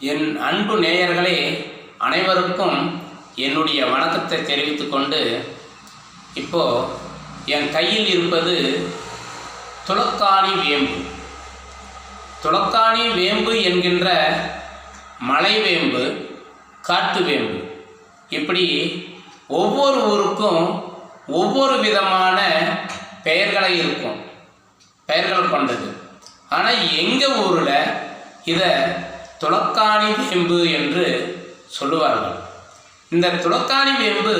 என் அன்பு நேயர்களே அனைவருக்கும் என்னுடைய வணக்கத்தை தெரிவித்து கொண்டு இப்போ என் கையில் இருப்பது துளக்காணி வேம்பு. துளக்காணி வேம்பு என்கின்ற மலை வேம்பு காட்டு வேம்பு. இப்படி ஒவ்வொரு ஊருக்கும் ஒவ்வொரு விதமான பெயர்களை இருக்கும் பெயர்கள் கொண்டது. ஆனால் எங்கள் ஊரில் இதை துளக்காணி வேம்பு என்று சொல்லுவார்கள். இந்த துளக்காணி வேம்பு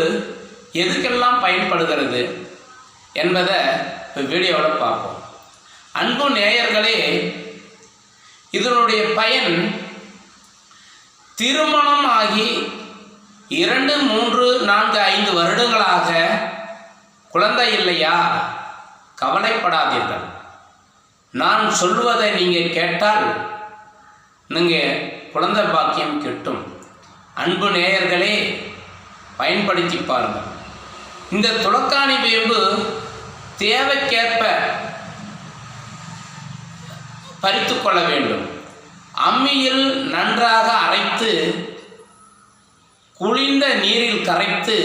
எதுக்கெல்லாம் பயன்படுகிறது என்பதை வீடியோவில் பார்ப்போம். அன்பு நேயர்களே இதனுடைய பயன் திருமணம் ஆகி இரண்டு மூன்று நான்கு ஐந்து வருடங்களாக குழந்தை இல்லையா? கவலைப்படாதீர்கள். நான் சொல்வதை நீங்கள் கேட்டால் நீங்கள் குழந்தை பாக்கியம் கிட்டும். அன்பு நேயர்களே பயன்படுத்தி பாருங்கள். இந்த துளக்காணி வேம்பு தேவைக்கேற்ப பறித்து கொள்ள வேண்டும். அம்மியில் நன்றாக அரைத்து குளிர்ந்த நீரில் கரைத்து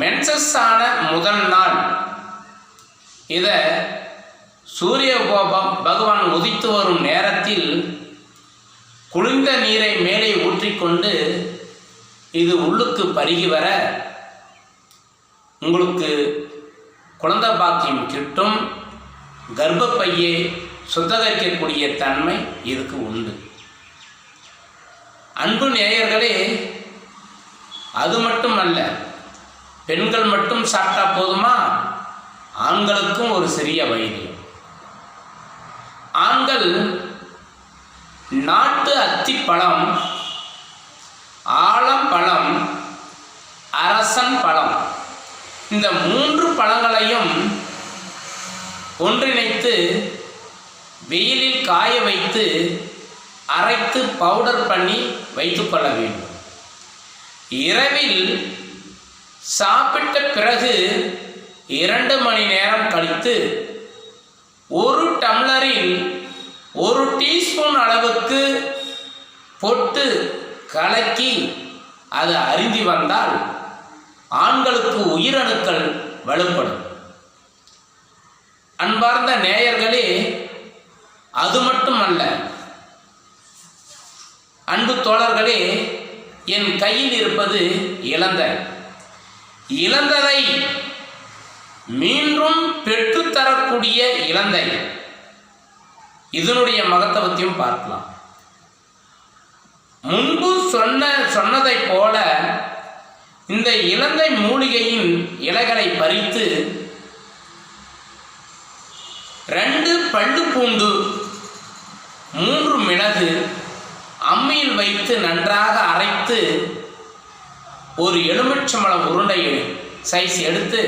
மென்சஸ் ஆன முதல் நாள். இதை சூரிய கோபம் பகவான் உதித்து வரும் நேரத்தில் குளிர்ந்த நீரை மேலே ஊற்றிக்கொண்டு இது உள்ளுக்கு பருகி வர உங்களுக்கு குழந்தை பாக்கியம் கிட்டும். கர்ப்பப்பையை சுத்தகரிக்கக்கூடிய தன்மை இதுக்கு உண்டு. அன்பு நேயர்களே அது மட்டும் அல்ல பெண்கள் மட்டும் சாப்பிட்டா போதுமா? ஆண்களுக்கும் ஒரு சிறிய வயது ஆண்கள் நாட்டு பழம் ஆலம்பழம் அரசன் பழம். இந்த மூன்று பழங்களையும் ஒன்றிணைத்து வெயிலில் காய வைத்து அரைத்து பவுடர் பண்ணி வைத்துக்கொள்ள வேண்டும். இரவில் சாப்பிட்ட பிறகு இரண்டு மணி நேரம் கழித்து ஒரு டம்ளரில் ஒரு டீஸ்பூன் அளவுக்கு பொட்டு கலக்கி அது அருந்தி வந்தால் ஆண்களுக்கு உயிரணுக்கள் வலுப்படும். அன்பார்ந்த நேயர்களே அது மட்டுமல்ல அன்பு தோழர்களே என் கையில் இருப்பது இழந்த இழந்ததை மீண்டும் பெற்றுத்தரக்கூடிய இழந்தை இதனுடைய மகத்துவத்தையும் பார்க்கலாம். முன்பு சொன்ன சொன்னதைப் போல இந்த இலந்தை மூலிகையின் இலைகளை பறித்து ரெண்டு பள்ளு பூண்டு மூன்று மிளகு அம்மியில் வைத்து நன்றாக அரைத்து ஒரு எலுமிச்சம்பழம் உருண்டையை சைஸ் எடுத்து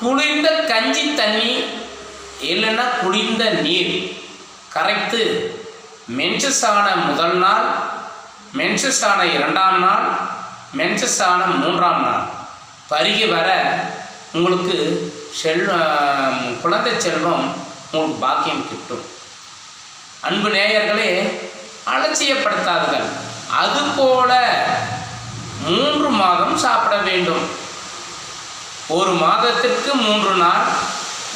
குளிர்ந்த கஞ்சி தண்ணி இல்லைன்னா குளிர்ந்த நீர் கரைத்து மென்சஸ் ஆன முதல் நாள் மென்சஸ் ஆன இரண்டாம் நாள் மென்சஸ் ஆன மூன்றாம் நாள். பருகி வர உங்களுக்கு செல் குழந்தை செல்வம் உங்களுக்கு பாக்கியம் கிட்டும். அன்பு நேயர்களே அலட்சியப்படுத்தாதுகள் அதுபோல மூன்று மாதம் சாப்பிட வேண்டும். ஒரு மாதத்திற்கு மூன்று நாள்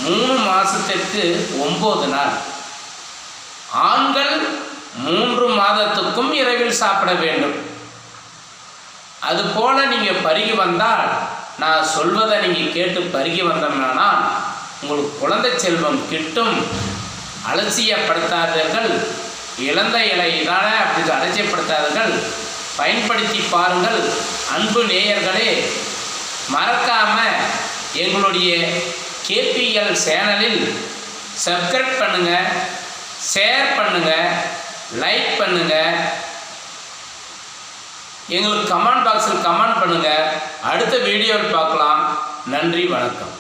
மூணு மாதத்திற்கு ஒம்பது நாள். ஆண்கள் மூன்று மாதத்துக்கும் இரவில் சாப்பிட வேண்டும். அதுபோல நீங்கள் பருகி வந்தால் நான் சொல்வதை நீங்கள் கேட்டு பருகி வந்தோம்னா உங்களுக்கு குழந்தை செல்வம் கிட்டும். அலட்சியப்படுத்தாதீர்கள். இழந்த இலை தானே அப்படி அலட்சியப்படுத்தாதீர்கள். பயன்படுத்தி பாருங்கள். அன்பு நேயர்களே மறக்காம எங்களுடைய கேபிஎல் சேனலில் சப்ஸ்கிரைப் பண்ணுங்கள் ஷேர் பண்ணுங்க லைக் பண்ணுங்க. எங்களுக்கு கமெண்ட் பாக்ஸில் கமெண்ட் பண்ணுங்க. அடுத்த வீடியோவில் பார்க்கலாம். நன்றி வணக்கம்.